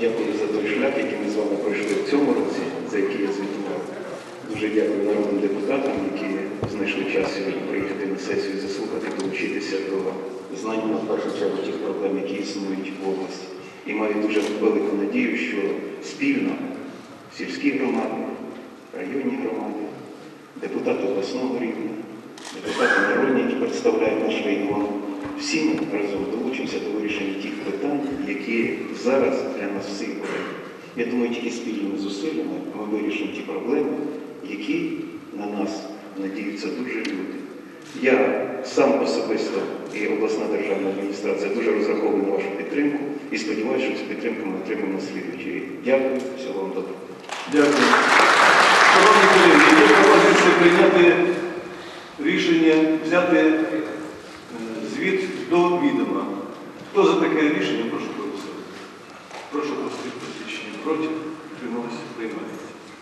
дякую за той шлях, який ми з вами пройшли в цьому році, за який я звітував. Дуже дякую народним депутатам, які знайшли час сьогодні приїхати на сесію заслухати, долучитися до знання в першу чергу тих проблем, які існують в області. І маю дуже велику надію, що спільно сільські громади, районні громади, депутати обласного рівня, депутати народні, які представляють наш регіон, всі ми разом долучимося до вирішення тих які зараз для нас всіх. Я думаю, тільки спільними зусиллями ми вирішимо ті проблеми, які на нас надіються дуже люди. Я сам особисто і обласна державна адміністрація дуже розраховую на вашу підтримку і сподіваюся, що цю підтримку ми отримаємо на слідуючий рік. Дякую, всього вам доброго. Дякую. Шановні колеги, є пропозиція прийняти рішення взяти е, звіт до відома. Хто за таке рішення, прошу голосувати. Прошу. Проти? Трималися?